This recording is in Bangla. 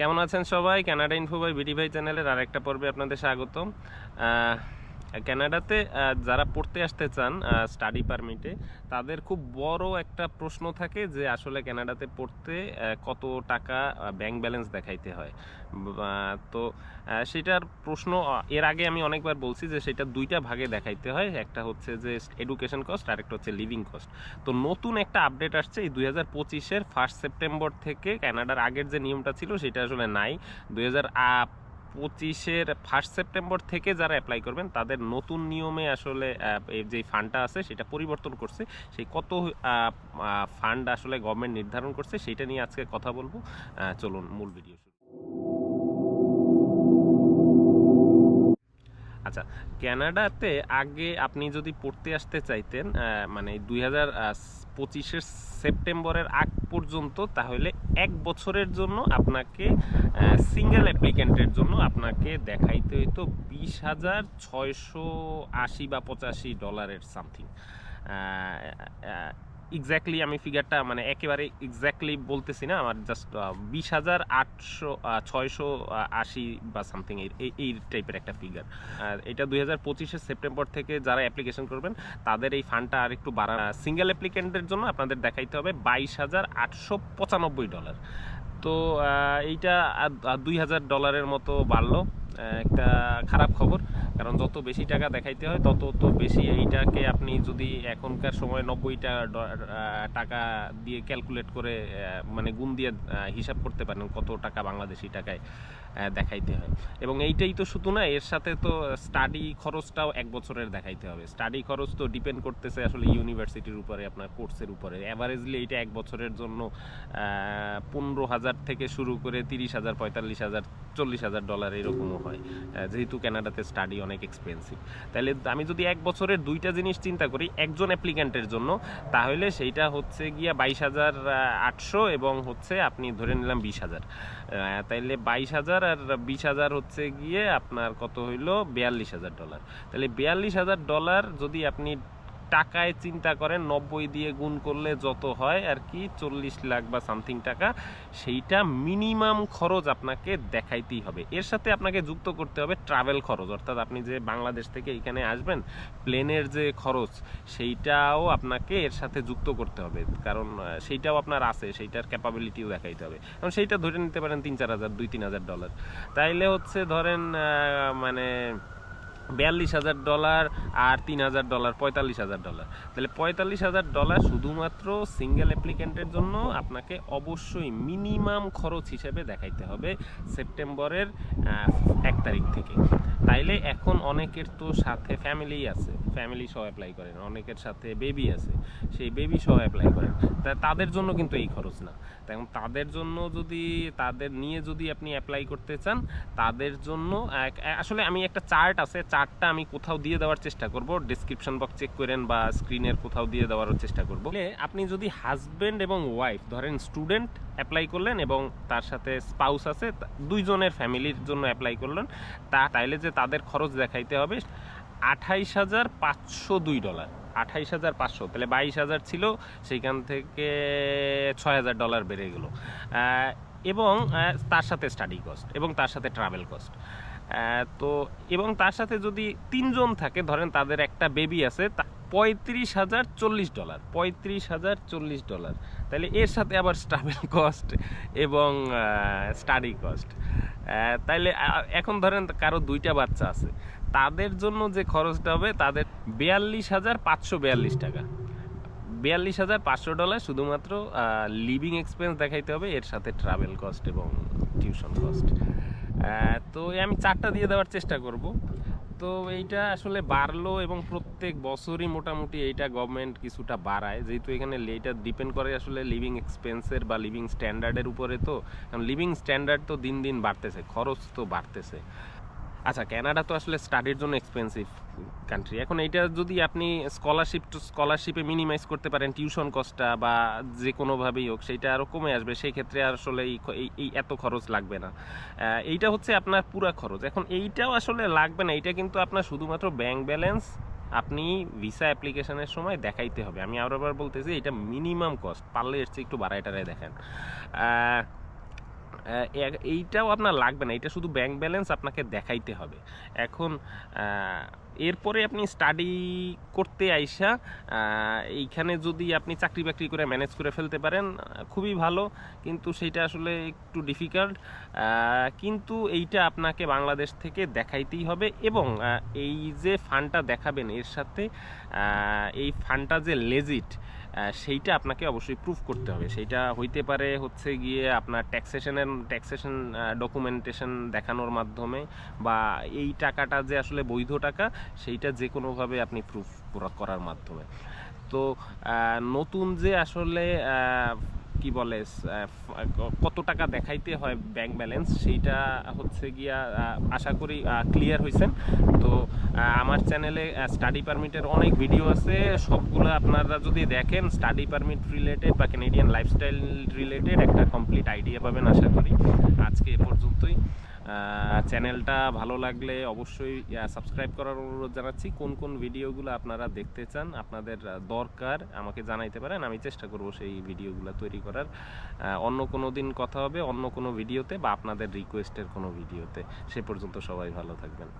কেমন আছেন সবাই? কানাডা ইনফো বাই বিডি ভাই চ্যানেলের আরেকটা পর্বে আপনাদের স্বাগতম। কানাডাতে যারা পড়তে আসতে চান স্টাডি পারমিটে তাদের খুব বড় একটা প্রশ্ন থাকে যে আসলে কানাডাতে পড়তে কত টাকা ব্যাংক ব্যালেন্স দেখাইতে হয়। তো সেটার প্রশ্ন এর আগে আমি অনেকবার বলছি যে সেটা দুইটা ভাগে দেখাইতে হয়। একটা হচ্ছে যে এডুকেশন কস্ট আর একটা হচ্ছে লিভিং কস্ট তো নতুন একটা আপডেট আসছে এই দুই হাজার পঁচিশের ফার্স্ট সেপ্টেম্বর থেকে কানাডার আগের যে নিয়মটা ছিল, সেটা আসলে নাই। দুই হাজার পঁচিশের ফার্স্ট সেপ্টেম্বর থেকে যারা অ্যাপ্লাই করবেন, তাদের নতুন নিয়মে আসলে যে ফান্ডটা আছে, সেটা পরিবর্তন করছে। সেই কত ফান্ড আসলে গভর্নমেন্ট নির্ধারণ করছে সেটা নিয়ে আজকে কথা বলব। চলুন মূল ভিডিও আচ্ছা কানাডাতে আগে আপনি যদি পড়তে আসতে চাইতেন মানে দুই হাজার পঁচিশের সেপ্টেম্বরের আগ পর্যন্ত, তাহলে এক বছরের জন্য আপনাকে সিঙ্গেল অ্যাপ্লিক্যান্টের জন্য আপনাকে দেখাইতে হইতো বিশ হাজার ছয়শো আশি বা পঁচাশি ডলারের সামথিং এক্স্যাক্টলি আমি ফিগারটা মানে একেবারে এক্স্যাক্টলি বলতেছি না, আমার জাস্ট বিশ হাজার আটশো ছয়শো আশি বা সামথিং এই এই টাইপের একটা ফিগার আর এটা দুই হাজার পঁচিশের সেপ্টেম্বর থেকে যারা অ্যাপ্লিকেশন করবেন, তাদের এই ফান্ডটা আর একটু বাড়া সিঙ্গেল অ্যাপ্লিকেন্টের জন্য আপনাদের দেখাইতে হবে বাইশ হাজার আটশো পঁচানব্বই ডলার তো এইটা দুই হাজার ডলারের মতো বাড়লো। একটা খারাপ খবর। কারণ যত বেশি টাকা দেখাইতে হয়, তত তো বেশি এইটাকে আপনি যদি এখনকার সময় নব্বইটা টাকা দিয়ে ক্যালকুলেট করে মানে গুণ দিয়ে হিসাব করতে পারেন কত টাকা বাংলাদেশি টাকায়। দেখাইতে হয়। এবং এইটাই তো শুধু না, এর সাথে তো স্টাডি খরচটাও এক বছরের দেখাইতে হবে। স্টাডি খরচ তো ডিপেন্ড করতেছে আসলে ইউনিভার্সিটির উপরে, আপনার কোর্সের উপরে। অ্যাভারেজলি এইটা এক বছরের জন্য পনেরো হাজার থেকে শুরু করে তিরিশ হাজার, পঁয়তাল্লিশ হাজার, চল্লিশ হাজার ডলার এরকমও হয়। যেহেতু কানাডাতে স্টাডি অনেক এক্সপেন্সিভ তাহলে আমি যদি এক বছরের দুইটা জিনিস চিন্তা করি, একজন অ্যাপ্লিক্যান্টের জন্য, তাহলে সেইটা হচ্ছে গিয়া বাইশ হাজার আটশো এবং হচ্ছে আপনি ধরে নিলাম বিশ হাজার। তাইলে বাইশ হাজার আর বিশ হাজার হচ্ছে গিয়ে আপনার কত হইল? বিয়াল্লিশ হাজার ডলার তাহলে বিয়াল্লিশ হাজার ডলার যদি আপনি টাকায় চিন্তা করেন, নব্বই দিয়ে গুণ করলে যত হয় আর কি, চল্লিশ লাখ বা সামথিং টাকা, সেইটা মিনিমাম খরচ আপনাকে দেখাইতেই হবে। এর সাথে আপনাকে যুক্ত করতে হবে ট্রাভেল খরচ। অর্থাৎ আপনি যে বাংলাদেশ থেকে এখানে আসবেন, প্লেনের যে খরচ, সেইটাও আপনাকে এর সাথে যুক্ত করতে হবে। কারণ সেইটাও আপনার আছে, সেইটার ক্যাপাবিলিটিও দেখাইতে হবে। কারণ সেইটা ধরে নিতে পারেন তিন চার হাজার, দুই তিন হাজার ডলার তাইলে হচ্ছে ধরেন মানে বিয়াল্লিশ হাজার ডলার আর তিন হাজার ডলার, পঁয়তাল্লিশ হাজার ডলার। তাহলে পঁয়তাল্লিশ হাজার ডলার শুধুমাত্র সিঙ্গেল অ্যাপ্লিকেন্টের জন্য আপনাকে অবশ্যই মিনিমাম খরচ হিসেবে দেখাইতে হবে সেপ্টেম্বরের এক তারিখ থেকে। তাইলে এখন অনেকের তো সাথে ফ্যামিলি আছে। ফ্যামিলি সহ অ্যাপ্লাই করেন। অনেকের সাথে বেবি আছে, সেই বেবি সহ অ্যাপ্লাই করেন। তা তাদের জন্য কিন্তু এই খরচ না। তেমন তাদের জন্য যদি, তাদের নিয়ে যদি আপনি অ্যাপ্লাই করতে চান, তাদের জন্য আসলে আমি একটা চার্ট আছে চার্টটা আমি কোথাও দিয়ে দেওয়ার চেষ্টা করব। ডিসক্রিপশন বক্স চেক করেন বা স্ক্রিনের কোথাও দিয়ে দেওয়ার চেষ্টা করব। আপনি যদি হাজবেন্ড এবং ওয়াইফ ধরেন স্টুডেন্ট অ্যাপ্লাই করলেন এবং তার সাথে স্পাউস আছে দুইজনের ফ্যামিলির জন্য অ্যাপ্লাই করলেন, তা, তাইলে যে তাদের খরচ দেখাইতে হবে আঠাইশ হাজার পাঁচশো দুই ডলার। আঠাইশ হাজার পাঁচশো। তাহলে বাইশ হাজার ছিল, সেইখান থেকে ছয় হাজার ডলার বেড়ে গেল। এবং তার সাথে স্টাডি কস্ট এবং তার সাথে ট্রাভেল কস্ট তো, এবং তার সাথে যদি তিনজন থাকে, ধরেন তাদের একটা বেবি আছে পঁয়ত্রিশ হাজার চল্লিশ ডলার, পঁয়ত্রিশ হাজার চল্লিশ ডলার। তাহলে এর সাথে আবার ট্রাভেল কস্ট এবং স্টাডি কস্ট তাইলে এখন ধরেন কারও দুইটা বাচ্চা আছে। তাদের জন্য যে খরচটা হবে, তাদের বিয়াল্লিশ হাজার পাঁচশো বিয়াল্লিশ টাকা। বিয়াল্লিশ হাজার পাঁচশো ডলার শুধুমাত্র লিভিং এক্সপেন্স দেখাইতে হবে, এর সাথে ট্রাভেল কস্ট এবং টিউশন কস্ট তো আমি চারটা দিয়ে দেওয়ার চেষ্টা করব। তো এইটা আসলে বাড়লো এবং প্রত্যেক বছরই মোটামুটি এইটা গভর্নমেন্ট কিছুটা বাড়ায়। যেহেতু এখানে এইটা ডিপেন্ড করে আসলে লিভিং এক্সপেন্সের বা লিভিং স্ট্যান্ডার্ডের উপরে তো, কারণ লিভিং স্ট্যান্ডার্ড তো দিন দিন বাড়তেছে, খরচ তো বাড়তেছে। আচ্ছা ক্যানাডা তো আসলে স্টাডির জন্য এক্সপেন্সিভ কান্ট্রি এখন এইটা যদি আপনি স্কলারশিপ টু স্কলারশিপে মিনিমাইজ করতে পারেন টিউশন কস্টটা বা যে কোনোভাবেই হোক, সেইটা আরও কমে আসবে। সেই ক্ষেত্রে আসলে এই এত খরচ লাগবে না। এইটা হচ্ছে আপনার পুরা খরচ। এখন এইটাও আসলে লাগবে না। এইটা কিন্তু আপনার শুধুমাত্র ব্যাংক ব্যালেন্স আপনি ভিসা অ্যাপ্লিকেশনের সময় দেখাইতে হবে। আমি আবার বলতেছি এটা মিনিমাম কস্ট পারলে এর চেয়ে একটু টাড়াই দেখেন। এইটাও আপনার লাগবে না। এটা শুধু ব্যাংক ব্যালেন্স আপনাকে দেখাইতে হবে। এখন এরপরে আপনি স্টাডি করতে আইসা এইখানে যদি আপনি চাকরি বাকরি করে ম্যানেজ করে ফেলতে পারেন, খুবই ভালো। কিন্তু সেইটা আসলে একটু ডিফিকাল্ট কিন্তু এইটা আপনাকে বাংলাদেশ থেকে দেখাইতেই হবে এবং এই যে ফান্ডটা দেখাবেন এর সাথে এই ফান্ডটা যে লেজিট সেইটা আপনাকে অবশ্যই প্রুফ করতে হবে। সেইটা হইতে পারে হচ্ছে গিয়ে আপনার ট্যাক্সেশনের ট্যাক্সেশন ডকুমেন্টেশন দেখানোর মাধ্যমে বা এই টাকাটা যে আসলে বৈধ টাকা, সেইটা যে কোনোভাবে আপনি প্রুফ করার মাধ্যমে। তো নতুন যে আসলে কি বলে কত টাকা দেখাইতে হয় ব্যাংক ব্যালেন্স সেইটা হচ্ছে গিয়া আশা করি ক্লিয়ার হয়েছেন তো আমার চ্যানেলে স্টাডি পারমিটের অনেক ভিডিও আছে। সবগুলো আপনারা যদি দেখেন স্টাডি পারমিট রিলেটেড বা ক্যানেডিয়ান লাইফস্টাইল রিলেটেড একটা কমপ্লিট আইডিয়া পাবেন, আশা করি। আজকে এ পর্যন্তই। চ্যানেলটা ভালো লাগলে অবশ্যই সাবস্ক্রাইব করার অনুরোধ জানাচ্ছি। কোন কোন ভিডিওগুলো আপনারা দেখতে চান, আপনাদের দরকার, আমাকে জানাইতে পারেন, আমি চেষ্টা করব সেই ভিডিওগুলো তৈরি করার। অন্য কোনো দিন কথা হবে, অন্য কোনো ভিডিওতে বা আপনাদের রিকোয়েস্টের কোনো ভিডিওতে সে পর্যন্ত সবাই ভালো থাকবেন।